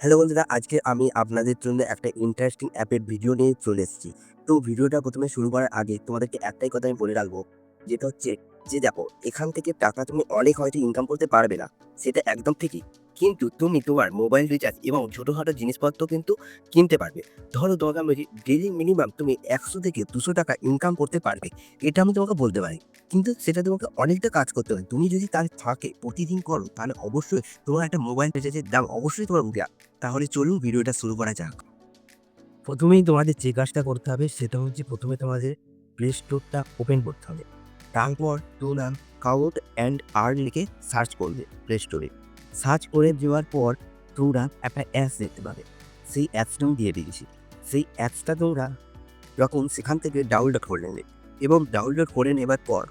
Hello বন্ধুরা, আজকে আমি আপনাদের জন্য একটা ইন্টারেস্টিং অ্যাপের ভিডিও নিয়ে চলে এসেছি। তো ভিডিওটা প্রথমে শুরু করার আগে তোমাদেরকে একটাই কথা আমি বলে রাখব, যেটা হচ্ছে যে দেখো, এখান থেকে টাকা তুমি অনেক হয়তো ইনকাম করতে পারবে না, সেটা একদম ঠিকই। কিন্তু তুমি তোমার মোবাইল রিচার্জ এবং ছোটোখাটো জিনিসপত্র কিন্তু কিনতে পারবে। ধরো দরকার ডেলি মিনিমাম তুমি একশো থেকে দুশো টাকা ইনকাম করতে পারবে। এটা আমি তোমাকে বলতে পারি। কিন্তু সেটা তোমাকে অনেকটা কাজ করতে হবে। তুমি যদি তার ফাঁকে প্রতিদিন করো, তাহলে অবশ্যই তোমার একটা মোবাইল রিচার্জের দাম অবশ্যই তোমার উঠে তাহলে চলুন ভিডিওটা শুরু করা যাক। প্রথমেই তোমাদের যে কাজটা করতে হবে, সেটা হচ্ছে প্রথমে তোমাদের প্লে স্টোরটা ওপেন করতে হবে। তারপর তোমরা কাউট অ্যান্ড আর লিখে সার্চ করবে প্লে স্টোরে সার্চ করে দেওয়ার পর তোমরা একটা অ্যাপস দেখতে পাবে। সেই অ্যাপসটাও দিয়ে দিয়েছি। সেই অ্যাপসটা তোমরা যখন সেখান থেকে ডাউনলোড করে নেবে এবং ডাউনলোড করে নেবার পর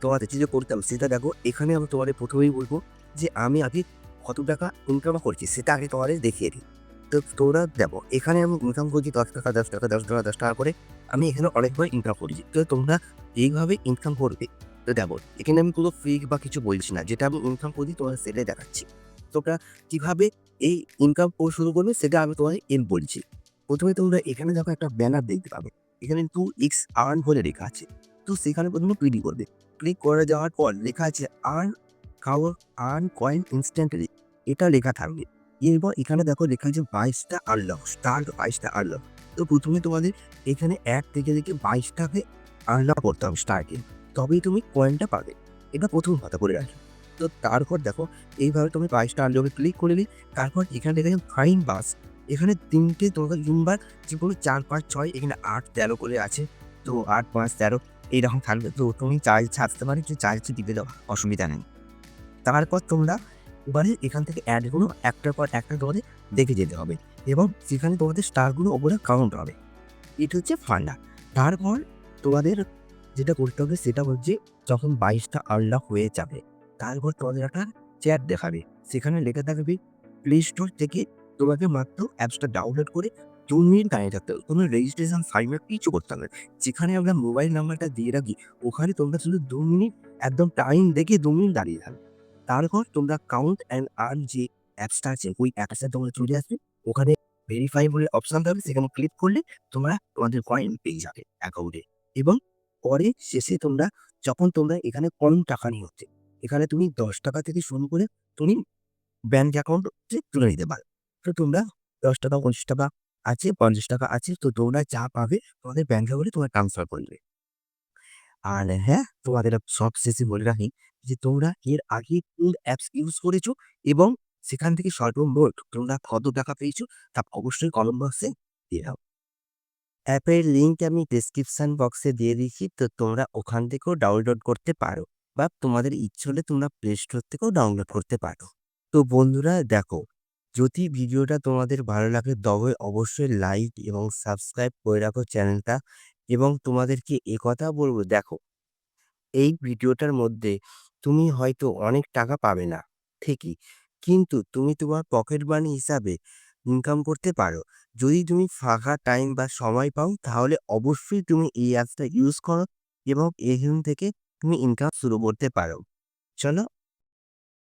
তোমাদের যে করতাম সেটা দেখো, এখানে আমি তোমাদের প্রথমেই বলব যে আমি আগে কত টাকা ইনকাম করছি সেটা আগে তোমাদের দেখিয়ে দিই। তো তোমরা দেখো, এখানে আমি ইনকাম করছি দশ টাকা দশ টাকা দশ টাকা দশ টাকা করে। আমি এখানে অনেকবার ইনকাম করেছি। তো তোমরা এইভাবে ইনকাম করবে। দেখো, এখানে আমি কোনো ফ্রি বা কিছু বলছি না, যেটা আমি ইনকাম করি তোমাদের সেটাই দেখাচ্ছি। তোমরা কীভাবে এই ইনকাম শুরু করবে সেটা আমি তোমাদের এন বলছি। প্রথমে তোমরা এখানে দেখো একটা ব্যানার দেখতে পাবে। এখানে টু এক্স আর্ন বলে লেখা আছে। তো সেখানে প্রথমে ক্লিক করবে। ক্লিক করে যাওয়ার পর লেখা আছে আর্ন কাওয়ার আর্ন কয়েন ইনস্ট্যান্টলি এটা লেখা থাকবে। এরপর এখানে দেখো লেখা আছে, বাইশটা আনলক স্টার বাইশটা আনলক তো প্রথমে তোমাদের এখানে এক থেকে দেখে বাইশটাকে আনলক করতে হবে স্টারকে তবেই তুমি কয়েনটা পাবে। এটা প্রথম কথা করে রাখি। তো তারপর দেখো, এইভাবে তুমি বাইশটা আনলকে ক্লিক করে নিই তারপর এখানে দেখে ফাইন বাস এখানে তিনটে তোমাকে তিনবার যে কোনো চার, পাঁচ, ছয়, এখানে আট, তেরো করে আছে। তো আট, পাঁচ, তেরো এইরকম থাকবে। তো তুমি চার্জ ছাড়তে পারি যে চার্জ দিতে দাও, অসুবিধা নেই। তারপর তোমরা এবারে এখান থেকে অ্যাডগুলো একটার পর একটা তোমাদের দেখে যেতে হবে। এবং সেখানে তোমাদের স্টারগুলো ওপরে কাউন্ট হবে। এটা হচ্ছে ফান্ডা তারপর তোমাদের যেটা করতে হবে সেটা হচ্ছে যখন বাইশটা আনলক হয়ে যাবে, তারপর তোমাদের একটা চ্যাট দেখাবে। সেখানে লেখা থাকবে প্লে স্টোর থেকে তোমাকে মাত্র অ্যাপসটা ডাউনলোড করে দু মিনিট দাঁড়িয়ে থাকতে হবে। কোনো রেজিস্ট্রেশন ফাইনাল কিছু করতে হবে যেখানে আমরা মোবাইল নাম্বারটা দিয়ে রাখি, ওখানে তোমরা শুধু দু মিনিট একদম টাইম দেখে দু মিনিট দাঁড়িয়ে থাকবে। তারপর তোমরা কাউন্ট অ্যান্ড আর্ন যে অ্যাপসটা আছে, ওই অ্যাপসটা তোমরা চলে আসবে। ওখানে ভেরিফাই বলে অপশান থাকবে, সেখানে ক্লিক করলে তোমরা তোমাদের কয়েন পেয়ে যাবে অ্যাকাউন্টে এবং পরে শেষে তোমরা যখন তোমরা এখানে কম টাকা নিয়ে হচ্ছে, এখানে তুমি দশ টাকা থেকে শুরু করে তুমি ব্যাঙ্ক অ্যাকাউন্ট তুলে নিতে পারো। তো তোমরা দশ টাকা পঁচিশ টাকা আছে, পঞ্চাশ টাকা আছে, তো তোমরা যা পাবে তোমাদের ব্যাংক অ্যাকাউন্টে তোমরা ট্রান্সফার করবে আর হ্যাঁ তোমাদের সব শেষে বলে রাখি যে তোমরা এর আগে কোন অ্যাপস ইউজ করেছ এবং সেখান থেকে সর্বমোট তোমরা কত টাকা পেয়েছ তা অবশ্যই কমেন্ট বক্সে দিয়ে দাও। অ্যাপের লিঙ্ক আমি ডিসক্রিপশন বক্সে দিয়ে দিয়েছি। তো তোমরা ওখান থেকেও ডাউনলোড করতে পারো বা তোমাদের ইচ্ছে হলে তোমরা প্লে স্টোর থেকেও ডাউনলোড করতে পারো। তো বন্ধুরা, দেখো, যদি ভিডিওটা তোমাদের ভালো লাগে, তবে অবশ্যই লাইক এবং সাবস্ক্রাইব করে রাখো চ্যানেলটা এবং তোমাদেরকে একথা বলব, দেখো, এই ভিডিওটার মধ্যে তুমি হয়তো অনেক টাকা পাবে না, ঠিকই, কিন্তু তুমি তোমার পকেট মানি হিসাবে ইনকাম করতে পারো। যদি তুমি ফাঁকা টাইম বা সময় পাও, তাহলে অবশ্যই তুমি এই অ্যাপসটা ইউজ করো এবং এখান থেকে তুমি ইনকাম শুরু করতে পারো। চলো